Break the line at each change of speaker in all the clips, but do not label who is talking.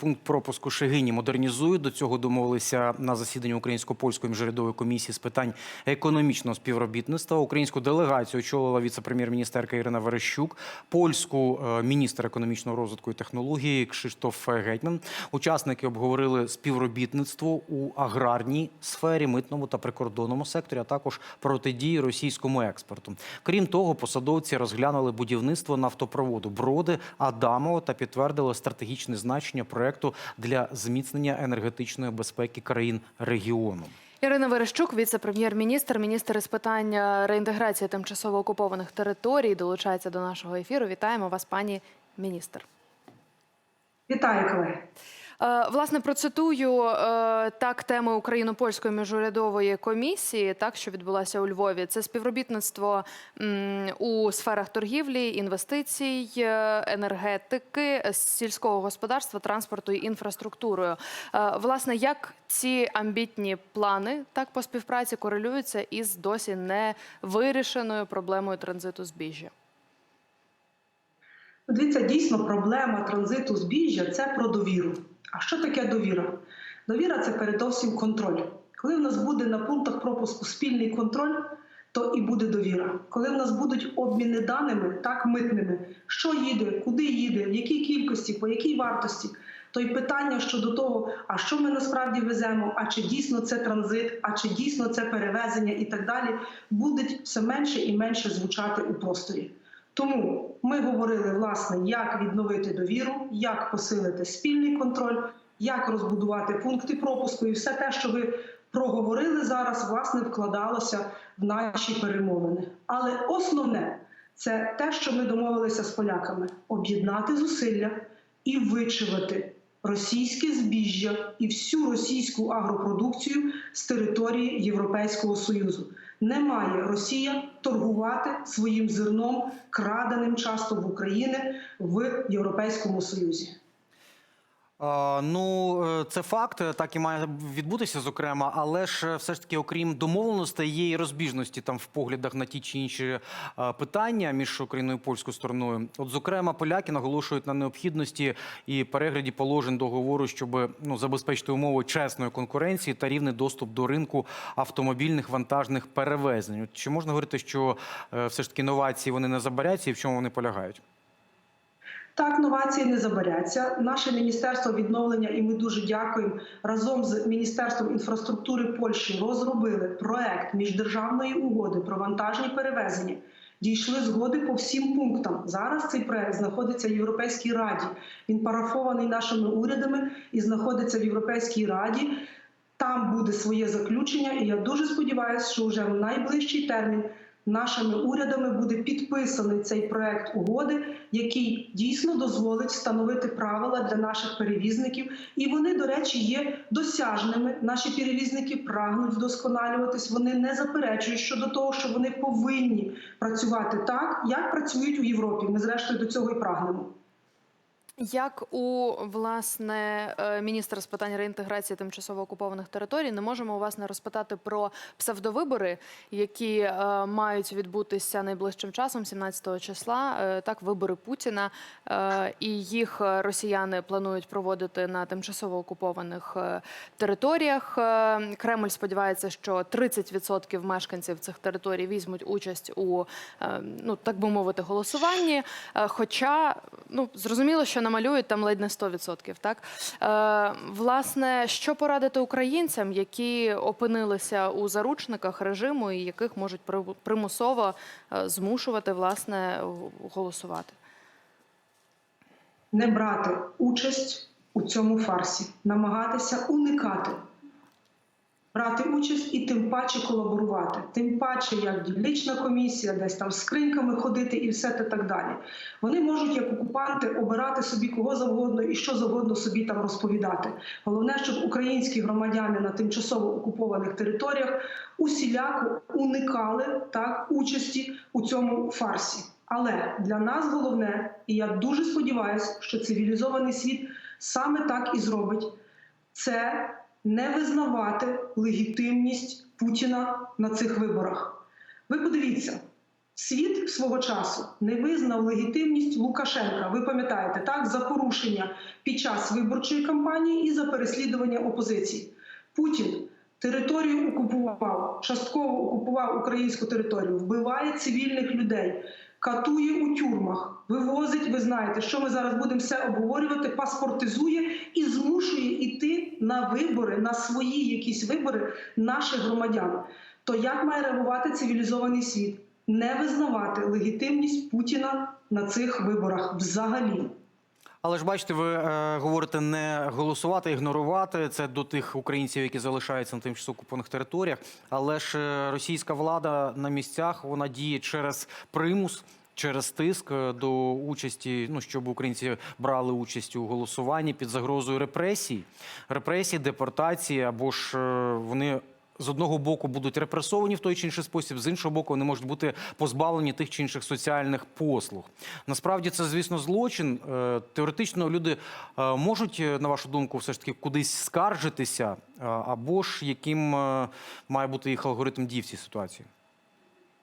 Пункт пропуску Шегині модернізують. До цього домовилися на засіданні українсько-польської міжурядової комісії з питань економічного співробітництва. Українську делегацію очолила віце-прем'єр-міністерка Ірина Верещук, польську е, міністр економічного розвитку і технології Кшиштоф Гетьман. Учасники обговорили співробітництво у аграрній сфері, митному та прикордонному секторі, а також протидії російському експорту. Крім того, посадовці розглянули будівництво нафтопроводу Броди Адамово та підтвердили стратегічне значення проекту для зміцнення енергетичної безпеки країн регіону.
Ірина Верещук, віце-прем'єр-міністр, міністр з питань е, реінтеграції тимчасово окупованих територій, долучається до нашого ефіру. Вітаємо вас, пані міністр.
Вітаю, колеги.
Е, Власне, процитую е, так теми Україно-польської міжурядової комісії, так що відбулася у Львові. Це співробітництво у сферах торгівлі, інвестицій, е, енергетики, сільського господарства, транспорту і інфраструктурою. Власне, як ці амбітні плани так по співпраці корелюються із досі не вирішеною проблемою транзиту збіжжя?
Дивіться, дійсно проблема транзиту збіжжя це про довіру. А що таке довіра? Довіра це передовсім контроль. Коли в нас буде на пунктах пропуску спільний контроль, то і буде довіра. Коли в нас будуть обміни даними, так митними, що їде, куди їде, в якій кількості, по якій вартості, то й питання щодо того, а що ми насправді веземо, а чи дійсно це транзит, а чи дійсно це перевезення і так далі, будуть все менше і менше звучати у просторі. Тому ми говорили власне, як відновити довіру, як посилити спільний контроль, як розбудувати пункти пропуску, і все те, що ви проговорили зараз, власне, вкладалося в наші перемовини. Але основне це те, що ми домовилися з поляками: об'єднати зусилля і вичавити російське збіжжя і всю російську агропродукцію з території Європейського союзу. Не має Росія торгувати своїм зерном, краденим часто в Україні в Європейському Союзі.
А, Ну, е, це факт, е, так і має відбутися, зокрема, але ж е, все ж таки, окрім домовленостей, є і розбіжності там в поглядах на ті чи інші е, питання між Україною і польською стороною. От, зокрема, поляки наголошують на необхідності і перегляді положень договору, щоб ну забезпечити умови чесної конкуренції та рівний доступ до ринку автомобільних вантажних перевезень. Чи можна говорити, що е, все ж таки новації вони не забаряться і в чому вони полягають?
Так, новації не забаряться. Наше міністерство відновлення, і ми дуже дякуємо разом з міністерством інфраструктури Польщі розробили проект міждержавної угоди про вантажні перевезення. Дійшли згоди по всім пунктам. Зараз цей проект знаходиться в Європейській раді. Він парафований нашими урядами і знаходиться в Європейській раді. Там буде своє заключення, і я дуже сподіваюся, що вже в найближчий термін нашими урядами буде підписаний цей проект угоди, який дійсно дозволить встановити правила для наших перевізників. І вони, до речі, є досяжними. Наші перевізники прагнуть вдосконалюватись. Вони не заперечують щодо того, що вони повинні працювати так, як працюють у Європі. Ми зрештою до цього і прагнемо.
Як у власне е, міністра з питань реінтеграції тимчасово окупованих територій не можемо у вас не розпитати про псевдовибори, які е, мають відбутися найближчим часом, 17 числа. Е, так, вибори Путіна, е, і їх росіяни планують проводити на тимчасово окупованих е, територіях. Е, Кремль сподівається, що 30% мешканців цих територій візьмуть участь у е, ну так би мовити голосуванні. Е, Хоча ну зрозуміло, що намалюють там ледь не 100%, Так е, власне, що порадити українцям, які опинилися у заручниках режиму і яких можуть при- примусово е, змушувати власне голосувати?
не брати участь у цьому фарсі, намагатися уникати. Брати участь і тим паче колаборувати, тим паче, як дільнична комісія, десь там з скриньками ходити і все те так далі. Вони можуть, як окупанти, обирати собі кого завгодно і що завгодно собі там розповідати. Головне, щоб українські громадяни на тимчасово окупованих територіях усіляко уникали так участі у цьому фарсі. Але для нас головне, і я дуже сподіваюся, що цивілізований світ саме так і зробить, це не визнавати легітимність Путіна на цих виборах. Ви подивіться, Світ свого часу не визнав легітимність Лукашенка. Ви пам'ятаєте, так за порушення під час виборчої кампанії і за переслідування опозиції. Путін територію окупував, частково окупував українську територію, вбиває цивільних людей, катує у тюрмах, вивозить. Ви знаєте, що ми зараз будемо все обговорювати, паспортизує і змушує йти на вибори, на свої якісь вибори наших громадян. То як має реагувати цивілізований світ? Не визнавати легітимність Путіна на цих виборах взагалі.
Але ж бачите, ви е, говорите не голосувати, ігнорувати це до тих українців, які залишаються на тимчасово окупованих територіях. Але ж е, російська влада на місцях вона діє через примус. Через тиск е, до участі, ну щоб українці брали участь у голосуванні під загрозою репресій, репресій, депортації або ж е, вони з одного боку будуть репресовані в той чи інший спосіб, з іншого боку, вони можуть бути позбавлені тих чи інших соціальних послуг. Насправді це, звісно, злочин. Е, Теоретично люди можуть, на вашу думку, все ж таки кудись скаржитися, або ж яким має бути їх алгоритм дій в цій ситуації.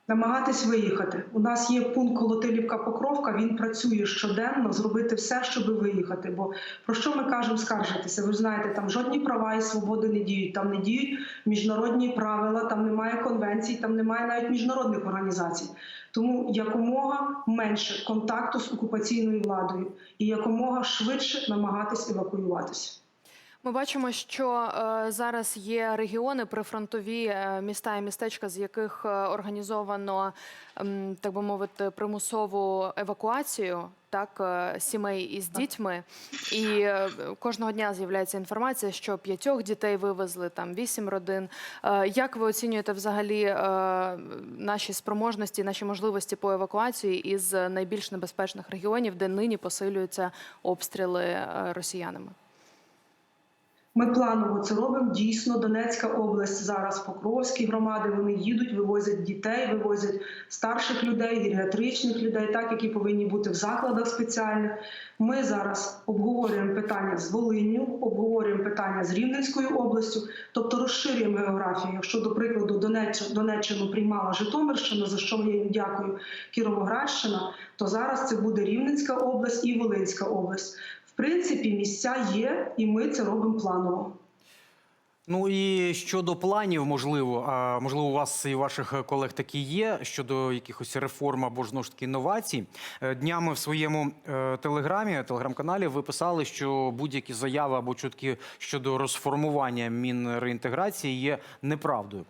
Намагатись виїхати. У нас є пункт Колотилівка Покровка. Він працює щоденно зробити все, щоб виїхати. Бо про що ми кажемо скаржитися? Ви знаєте, там жодні права і свободи не діють. Там не діють міжнародні правила, там немає конвенцій, там немає навіть міжнародних організацій. Тому якомога менше контакту з окупаційною владою і якомога швидше намагатись евакуюватися.
Ми бачимо, що е, зараз є регіони, прифронтові е, міста і містечка, з яких е, організовано, так би мовити, примусову евакуацію так сімей із дітьми. І кожного дня з'являється інформація, що п'ятьох дітей вивезли, там вісім родин. Як ви оцінюєте взагалі наші спроможності, наші можливості по евакуації із найбільш небезпечних регіонів, де нині посилюються обстріли росіянами?
Ми планово це робимо. Дійсно, Донецька область зараз Покровські громади. Вони їдуть, вивозять дітей, вивозять старших людей, геріатричних людей, так які повинні бути в закладах спеціальних. Ми зараз обговорюємо питання з Волинню, обговорюємо питання з Рівненською областю, тобто розширюємо географію. Якщо, до прикладу, Донеччину, приймала Житомирщина, за що я їм дякую, Кіровоградщина, то зараз це буде Рівненська область і Волинська область. Принципі, місця є, і ми це робимо планово.
Ну і щодо планів, можливо, можливо, у вас і ваших колег такі є щодо якихось реформ або ж знову ж таки інновацій. Е, Днями в своєму е, телеграмі, телеграм-каналі, ви писали, що будь-які заяви або чутки щодо розформування мінреінтеграції є неправдою.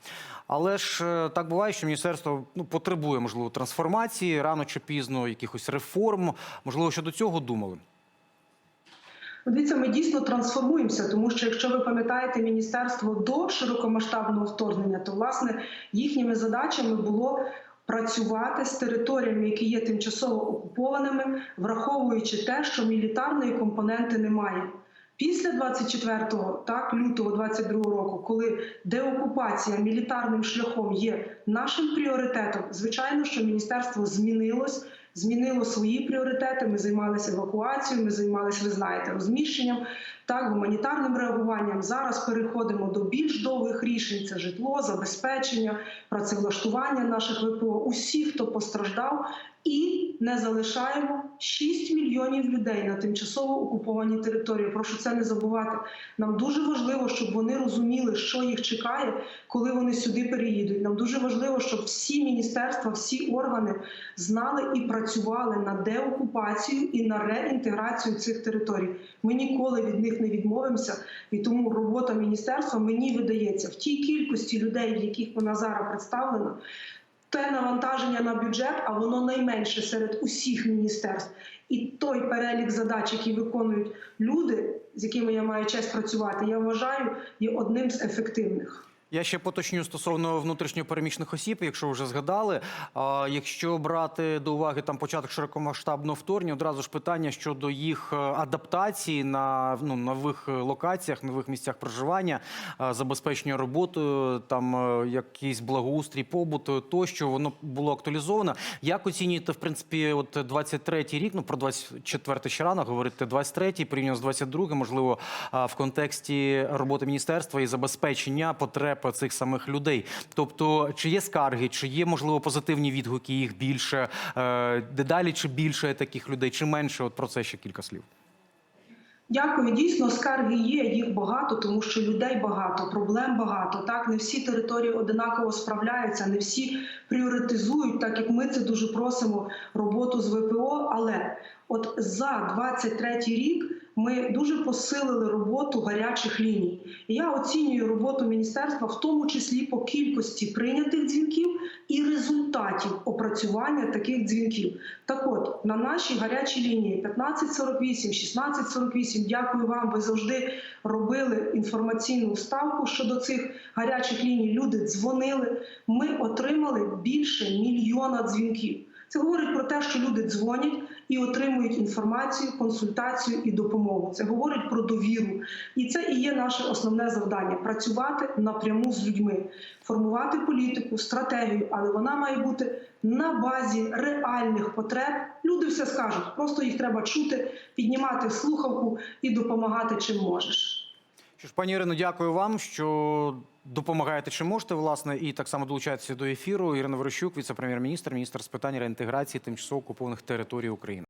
Але ж е, так буває, що міністерство ну потребує можливо трансформації рано чи пізно, якихось реформ. Можливо, щодо цього думали.
Ну, Дивіться, ми дійсно трансформуємося, тому що якщо ви пам'ятаєте міністерство до широкомасштабного вторгнення, то власне їхніми задачами було працювати з територіями, які є тимчасово окупованими, враховуючи те, що мілітарної компоненти немає. Після 24 так, лютого 22 року, коли деокупація мілітарним шляхом є нашим пріоритетом, звичайно, що міністерство змінилось, змінило свої пріоритети. Ми займалися евакуацією, ми займалися, ви знаєте, розміщенням, так, гуманітарним реагуванням. Зараз переходимо до більш довгих рішень: це житло, забезпечення, працевлаштування наших ВПО, Усі, хто постраждав, і не залишаємо 6 мільйонів людей на тимчасово окупованій території. Прошу це не забувати. Нам дуже важливо, щоб вони розуміли, що їх чекає, коли вони сюди переїдуть. Нам дуже важливо, щоб всі міністерства, всі органи знали і працювали на деокупацію і на реінтеграцію цих територій. Ми ніколи від них не відмовимося, і тому робота міністерства мені видається в тій кількості людей, в яких вона зараз представлена. Те навантаження на бюджет, а воно найменше серед усіх міністерств. І той перелік задач, які виконують люди, з якими я маю честь працювати, я вважаю, є одним з ефективних.
Я ще поточню стосовно внутрішньопереміщених осіб, якщо вже згадали. Якщо брати до уваги там початок широкомасштабного вторгнення, одразу ж питання щодо їх е, адаптації на ну нових локаціях, нових місцях проживання, забезпечення роботою, там е, якийсь благоустрій, побут е, тощо воно було актуалізовано. Як оцінюєте, в принципі, от 23-й рік, ну про 24-й ще рано говорити, 23-й порівняно з 22-м, можливо, в контексті роботи міністерства і забезпечення потреб цих самих людей. Тобто, чи є скарги, чи є можливо позитивні відгуки, їх більше е, дедалі чи більше таких людей, чи менше? От про це ще кілька слів.
Дякую. Дійсно, скарги є, їх багато, тому що людей багато, проблем багато. Так, не всі території одинаково справляються, не всі пріоритизують, так як ми це дуже просимо роботу з ВПО. Але от за 23 рік ми дуже посилили роботу гарячих ліній. Я оцінюю роботу міністерства, в тому числі по кількості прийнятих дзвінків і результатів опрацювання таких дзвінків. Так от на нашій гарячій лінії 1548, 1648, Дякую вам. Ви завжди робили інформаційну вставку щодо цих гарячих ліній. Люди дзвонили. Ми отримали більше мільйона дзвінків. Це говорить про те, що люди дзвонять і отримують інформацію, консультацію і допомогу. Це говорить про довіру, і це і є наше основне завдання працювати напряму з людьми, формувати політику, стратегію, але вона має бути на базі реальних потреб. Люди все скажуть, просто їх треба чути, піднімати слухавку і допомагати чим можеш.
Що ж, пані Ірино, дякую вам, що допомагаєте чи можете, власне, і так само долучаєтеся до ефіру. Ірина Ворощук, віце-прем'єр-міністр, міністр з питань реінтеграції тимчасово окупованих територій України.